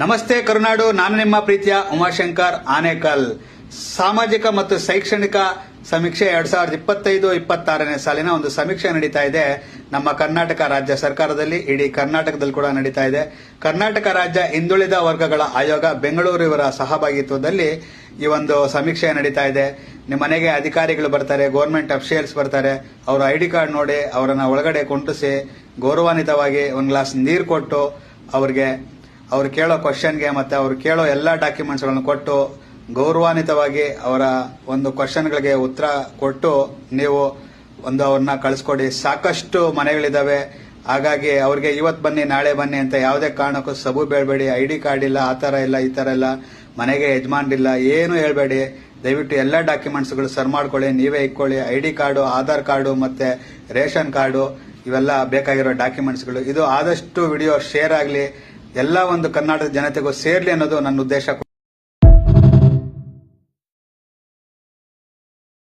ನಮಸ್ತೆ ಕರುನಾಡು, ನಾನು ನಿಮ್ಮ ಪ್ರೀತಿಯ ಉಮಾಶಂಕರ್ ಆನೇಕಲ್. ಸಾಮಾಜಿಕ ಮತ್ತು ಶೈಕ್ಷಣಿಕ ಸಮೀಕ್ಷೆ ಎರಡ್ ಸಾವಿರದ ಇಪ್ಪತ್ತೈದು, ಇಪ್ಪತ್ತಾರನೇ ಸಾಲಿನ ಒಂದು ಸಮೀಕ್ಷೆ ನಡೀತಾ ಇದೆ. ನಮ್ಮ ಕರ್ನಾಟಕ ರಾಜ್ಯ ಸರ್ಕಾರದಲ್ಲಿ, ಇಡೀ ಕರ್ನಾಟಕದಲ್ಲಿ ಕೂಡ ನಡೀತಾ ಇದೆ. ಕರ್ನಾಟಕ ರಾಜ್ಯ ಹಿಂದುಳಿದ ವರ್ಗಗಳ ಆಯೋಗ ಬೆಂಗಳೂರು ಇವರ ಸಹಭಾಗಿತ್ವದಲ್ಲಿ ಈ ಒಂದು ಸಮೀಕ್ಷೆ ನಡೀತಾ ಇದೆ. ನಿಮ್ಮ ಮನೆಗೆ ಅಧಿಕಾರಿಗಳು ಬರ್ತಾರೆ ಗೌರ್ಮೆಂಟ್ ಅಫಿಷಿಯಲ್ಸ್ ಬರ್ತಾರೆ. ಅವರ ಐ ಡಿ ಕಾರ್ಡ್ ನೋಡಿ, ಅವರನ್ನ ಒಳಗಡೆ ಕುಂಟಿಸಿ ಗೌರವಾನ್ವಿತವಾಗಿ ಒಂದು ಗ್ಲಾಸ್ ನೀರು ಕೊಟ್ಟು ಅವ್ರಿಗೆ ಅವ್ರು ಕೇಳೋ ಕ್ವಶನ್ಗೆ ಮತ್ತೆ ಅವರು ಕೇಳೋ ಎಲ್ಲ ಡಾಕ್ಯುಮೆಂಟ್ಸ್ಗಳನ್ನು ಕೊಟ್ಟು ಗೌರವಾನ್ವಿತವಾಗಿ ಅವರ ಒಂದು ಕ್ವಶನ್ಗಳಿಗೆ ಉತ್ತರ ಕೊಟ್ಟು ನೀವು ಒಂದು ಅವ್ರನ್ನ ಕಳಿಸ್ಕೊಡಿ. ಸಾಕಷ್ಟು ಮನೆಗಳಿದ್ದಾವೆ ಹಾಗಾಗಿ ಅವ್ರಿಗೆ ಇವತ್ತು ಬನ್ನಿ, ನಾಳೆ ಬನ್ನಿ ಅಂತ ಯಾವುದೇ ಕಾರಣಕ್ಕೂ ಸಬು ಬೇಡಬೇಡಿ. ಐ ಡಿ ಕಾರ್ಡ್ ಇಲ್ಲ, ಆ ಥರ ಇಲ್ಲ, ಈ ಥರ ಇಲ್ಲ, ಮನೆಗೆ ಯಜಮಾನ್ರಿಲ್ಲ ಏನು ಹೇಳ್ಬೇಡಿ. ದಯವಿಟ್ಟು ಎಲ್ಲ ಡಾಕ್ಯುಮೆಂಟ್ಸ್ಗಳು ಸರ್ ಮಾಡ್ಕೊಳ್ಳಿ. ನೀವೇ ಇಟ್ಕೊಳ್ಳಿ. I D card, Aadhaar card ಮತ್ತೆ ರೇಷನ್ ಕಾರ್ಡು, ಇವೆಲ್ಲ ಬೇಕಾಗಿರೋ ಡಾಕ್ಯುಮೆಂಟ್ಸ್ಗಳು ಇದು ಆದಷ್ಟು ವಿಡಿಯೋ ಶೇರ್ ಆಗಲಿ. ಎಲ್ಲ ಒಂದು ಕರ್ನಾಟಕ ಜನತೆಗೂ ಸೇರ್ಲಿ ಅನ್ನೋದು ನನ್ನ ಉದ್ದೇಶ